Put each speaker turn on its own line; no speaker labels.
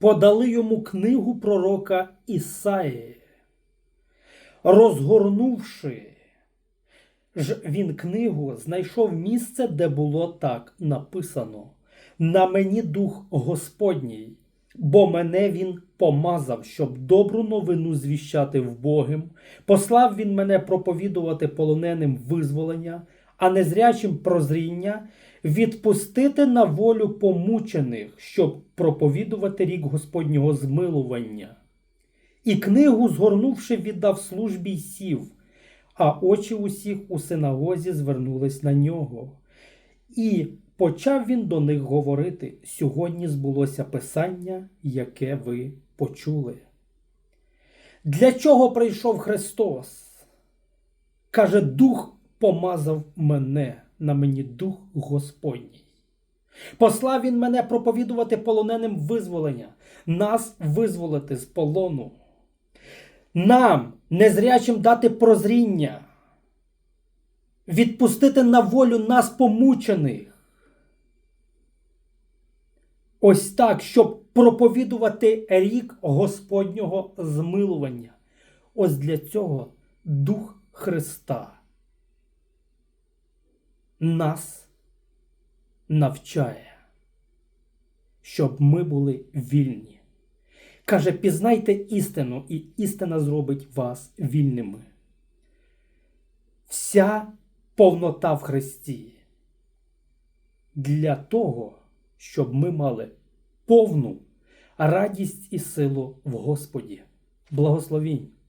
подали йому книгу пророка Ісаї. Розгорнувши ж він книгу, знайшов місце, де було так написано: На мені дух Господній, бо мене він помазав, щоб добру новину звіщати вбогим. Послав він мене проповідувати полоненим визволення, а незрячим прозріння, відпустити на волю помучених, щоб проповідувати рік Господнього змилування. І книгу, згорнувши, віддав службі й сів, а очі усіх у синагозі звернулись на нього. І почав він до них говорити: сьогодні збулося писання, яке ви почули. Для чого прийшов Христос? Каже, Дух помазав мене, на мені Дух Господній. Послав він мене проповідувати полоненим визволення, нас визволити з полону. Нам, незрячим, дати прозріння, відпустити на волю нас помучених. Ось так, щоб проповідувати рік Господнього змилування. Ось для цього Дух Христа нас навчає, щоб ми були вільні. Каже, пізнайте істину, і істина зробить вас вільними. Вся повнота в Христі для того, щоб ми мали повну радість і силу в Господі. Благословінь!